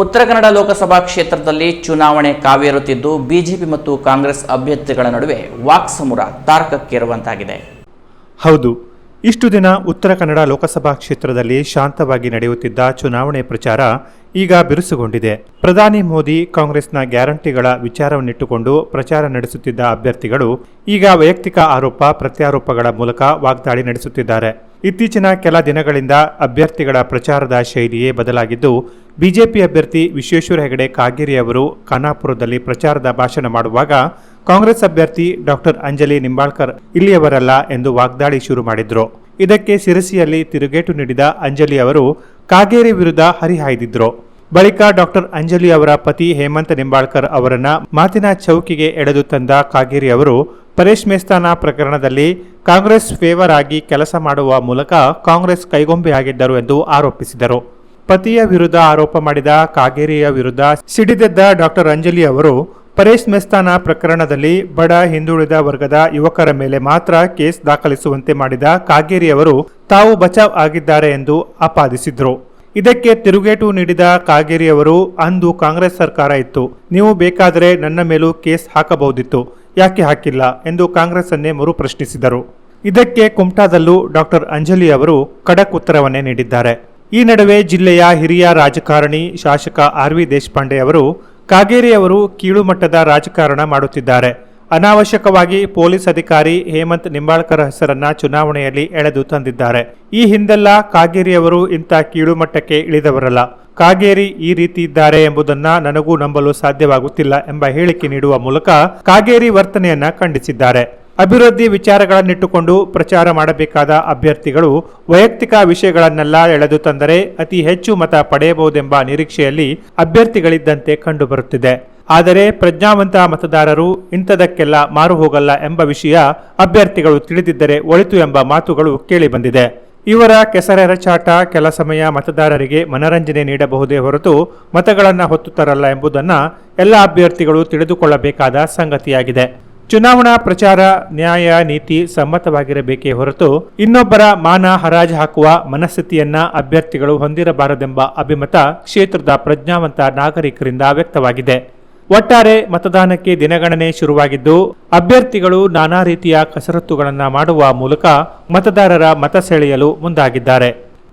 ಉತ್ತರ ಕನ್ನಡ ಲೋಕಸಭಾ ಕ್ಷೇತ್ರದಲ್ಲಿ ಚುನಾವಣೆ ಕಾವೇರುತ್ತಿದ್ದು, ಬಿಜೆಪಿ ಮತ್ತು ಕಾಂಗ್ರೆಸ್ ಅಭ್ಯರ್ಥಿಗಳ ನಡುವೆ ವಾಕ್ಸಮುರ ತಾರಕಕ್ಕೇರುವಂತಾಗಿದೆ. ಹೌದು, ಇಷ್ಟು ದಿನ ಉತ್ತರ ಕನ್ನಡ ಲೋಕಸಭಾ ಕ್ಷೇತ್ರದಲ್ಲಿ ಶಾಂತವಾಗಿ ನಡೆಯುತ್ತಿದ್ದ ಚುನಾವಣೆ ಪ್ರಚಾರ ಈಗ ಬಿರುಸುಗೊಂಡಿದೆ. ಪ್ರಧಾನಿ ಮೋದಿ ಕಾಂಗ್ರೆಸ್ನ ಗ್ಯಾರಂಟಿಗಳ ವಿಚಾರವನ್ನಿಟ್ಟುಕೊಂಡು ಪ್ರಚಾರ ನಡೆಸುತ್ತಿದ್ದ ಅಭ್ಯರ್ಥಿಗಳು ಈಗ ವೈಯಕ್ತಿಕ ಆರೋಪ, ಪ್ರತ್ಯಾರೋಪಗಳ ಮೂಲಕ ವಾಗ್ದಾಳಿ ನಡೆಸುತ್ತಿದ್ದಾರೆ. ಇತ್ತೀಚಿನ ಕೆಲ ದಿನಗಳಿಂದ ಅಭ್ಯರ್ಥಿಗಳ ಪ್ರಚಾರದ ಶೈಲಿಯೇ ಬದಲಾಗಿದ್ದು, ಬಿಜೆಪಿ ಅಭ್ಯರ್ಥಿ ವಿಶ್ವೇಶ್ವರ ಹೆಗಡೆ ಕಾಗೇರಿ ಅವರು ಖಾನಾಪುರದಲ್ಲಿ ಪ್ರಚಾರದ ಭಾಷಣ ಮಾಡುವಾಗ ಕಾಂಗ್ರೆಸ್ ಅಭ್ಯರ್ಥಿ ಡಾಕ್ಟರ್ ಅಂಜಲಿ ನಿಂಬಾಳ್ಕರ್ ಇಲ್ಲಿಯವರಲ್ಲ ಎಂದು ವಾಗ್ದಾಳಿ ಶುರು ಮಾಡಿದ್ರು. ಇದಕ್ಕೆ ಸಿರಸಿಯಲ್ಲಿ ತಿರುಗೇಟು ನೀಡಿದ ಅಂಜಲಿ ಅವರು ಕಾಗೇರಿ ವಿರುದ್ಧ ಹರಿಹಾಯ್ದಿದ್ರು. ಬಳಿಕ ಡಾಕ್ಟರ್ ಅಂಜಲಿ ಅವರ ಪತಿ ಹೇಮಂತ್ ನಿಂಬಾಳ್ಕರ್ ಅವರನ್ನ ಮಾತಿನ ಚೌಕಿಗೆ ಎಳೆದು ತಂದ ಕಾಗೇರಿ ಅವರು ಪರೇಶ್ ಮೇಸ್ತಾನ ಪ್ರಕರಣದಲ್ಲಿ ಕಾಂಗ್ರೆಸ್ ಫೇವರ್ ಆಗಿ ಕೆಲಸ ಮಾಡುವ ಮೂಲಕ ಕಾಂಗ್ರೆಸ್ ಕೈಗೊಂಬೆಯಾಗಿದ್ದರು ಎಂದು ಆರೋಪಿಸಿದರು. ಪತಿಯ ವಿರುದ್ಧ ಆರೋಪ ಮಾಡಿದ ಕಾಗೇರಿಯ ವಿರುದ್ಧ ಸಿಡಿದೆದ್ದ ಡಾಕ್ಟರ್ ಅಂಜಲಿ ಅವರು ಪರೇಶ್ ಮೆಸ್ತಾನ ಪ್ರಕರಣದಲ್ಲಿ ಬಡ ಹಿಂದುಳಿದ ವರ್ಗದ ಯುವಕರ ಮೇಲೆ ಮಾತ್ರ ಕೇಸ್ ದಾಖಲಿಸುವಂತೆ ಮಾಡಿದ ಕಾಗೇರಿಯವರು ತಾವು ಬಚಾವ್ ಆಗಿದ್ದಾರೆ ಎಂದು ಆಪಾದಿಸಿದ್ರು. ಇದಕ್ಕೆ ತಿರುಗೇಟು ನೀಡಿದ ಕಾಗೇರಿ ಅವರು ಅಂದು ಕಾಂಗ್ರೆಸ್ ಸರ್ಕಾರ ಇತ್ತು. ನೀವು ಬೇಕಾದರೆ ನನ್ನ ಮೇಲೂ ಕೇಸ್ ಹಾಕಬಹುದಿತ್ತು. ಯಾಕೆ ಹಾಕಿಲ್ಲ? ಎಂದು ಕಾಂಗ್ರೆಸ್ ಅನ್ನೇ ಮರು ಪ್ರಶ್ನಿಸಿದರು ಇದಕ್ಕೆ ಕುಮಟಾದಲ್ಲೂ ಡಾಕ್ಟರ್ ಅಂಜಲಿ ಅವರು ಖಡಕ್ ಉತ್ತರವನ್ನೇ ನೀಡಿದ್ದಾರೆ. ಈ ನಡುವೆ ಜಿಲ್ಲೆಯ ಹಿರಿಯ ರಾಜಕಾರಣಿ ಶಾಸಕ ಆರ್ ವಿ ದೇಶಪಾಂಡೆ ಅವರು ಕಾಗೇರಿ ಅವರು ಕೀಳುಮಟ್ಟದ ರಾಜಕಾರಣ ಮಾಡುತ್ತಿದ್ದಾರೆ. ಅನಾವಶ್ಯಕವಾಗಿ ಪೊಲೀಸ್ ಅಧಿಕಾರಿ ಹೇಮಂತ್ ನಿಂಬಾಳ್ಕರ್ ಹೆಸರನ್ನ ಚುನಾವಣೆಯಲ್ಲಿ ಎಳೆದು ತಂದಿದ್ದಾರೆ. ಈ ಹಿಂದೆಲ್ಲ ಕಾಗೇರಿಯವರು ಇಂಥ ಕೀಳುಮಟ್ಟಕ್ಕೆ ಇಳಿದವರಲ್ಲ. ಕಾಗೇರಿ ಈ ರೀತಿ ಇದ್ದಾರೆ ಎಂಬುದನ್ನ ನನಗೂ ನಂಬಲು ಸಾಧ್ಯವಾಗುತ್ತಿಲ್ಲ ಎಂಬ ಹೇಳಿಕೆ ನೀಡುವ ಮೂಲಕ ಕಾಗೇರಿ ವರ್ತನೆಯನ್ನ ಖಂಡಿಸಿದ್ದಾರೆ. ಅಭಿವೃದ್ಧಿ ವಿಚಾರಗಳನ್ನಿಟ್ಟುಕೊಂಡು ಪ್ರಚಾರ ಮಾಡಬೇಕಾದ ಅಭ್ಯರ್ಥಿಗಳು ವೈಯಕ್ತಿಕ ವಿಷಯಗಳನ್ನೆಲ್ಲ ಎಳೆದು ತಂದರೆ ಅತಿ ಹೆಚ್ಚು ಮತ ಪಡೆಯಬಹುದೆಂಬ ನಿರೀಕ್ಷೆಯಲ್ಲಿ ಅಭ್ಯರ್ಥಿಗಳಿದ್ದಂತೆ ಕಂಡುಬರುತ್ತಿದೆ. ಆದರೆ ಪ್ರಜ್ಞಾವಂತ ಮತದಾರರು ಇಂಥದಕ್ಕೆಲ್ಲ ಮಾರು ಹೋಗಲ್ಲ ಎಂಬ ವಿಷಯ ಅಭ್ಯರ್ಥಿಗಳು ತಿಳಿದಿದ್ದರೆ ಒಳಿತು ಎಂಬ ಮಾತುಗಳು ಕೇಳಿಬಂದಿದೆ ಇವರ ಕೆಸರೆರಚಾಟ ಕೆಲ ಸಮಯ ಮತದಾರರಿಗೆ ಮನರಂಜನೆ ನೀಡಬಹುದೇ ಹೊರತು ಮತಗಳನ್ನು ಹೊತ್ತು ತರಲ್ಲ ಎಂಬುದನ್ನು ಎಲ್ಲ ಅಭ್ಯರ್ಥಿಗಳು ತಿಳಿದುಕೊಳ್ಳಬೇಕಾದ ಸಂಗತಿಯಾಗಿದೆ. ಚುನಾವಣಾ ಪ್ರಚಾರ, ನ್ಯಾಯ ನೀತಿ ಸಮ್ಮತವಾಗಿರಬೇಕೇ ಹೊರತು ಇನ್ನೊಬ್ಬರ ಮಾನ ಹರಾಜು ಹಾಕುವ ಮನಸ್ಥಿತಿಯನ್ನ ಅಭ್ಯರ್ಥಿಗಳು ಹೊಂದಿರಬಾರದೆಂಬ ಅಭಿಮತ ಕ್ಷೇತ್ರದ ಪ್ರಜ್ಞಾವಂತ ನಾಗರಿಕರಿಂದ ವ್ಯಕ್ತವಾಗಿದೆ. ಒಟ್ಟಾರೆ ಮತದಾನಕ್ಕೆ ದಿನಗಣನೆ ಶುರುವಾಗಿದ್ದು, ಅಭ್ಯರ್ಥಿಗಳು ನಾನಾ ರೀತಿಯ ಕಸರತ್ತುಗಳನ್ನು ಮಾಡುವ ಮೂಲಕ ಮತದಾರರ ಮತ ಸೆಳೆಯಲು ಮುಂದಾಗಿದ್ದಾರೆ.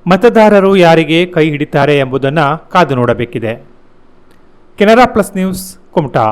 ಮತದಾರರು ಯಾರಿಗೆ ಕೈ ಹಿಡಿತಾರೆ ಎಂಬುದನ್ನು ಕಾದು ನೋಡಬೇಕಿದೆ. Canara plus news, Kumta.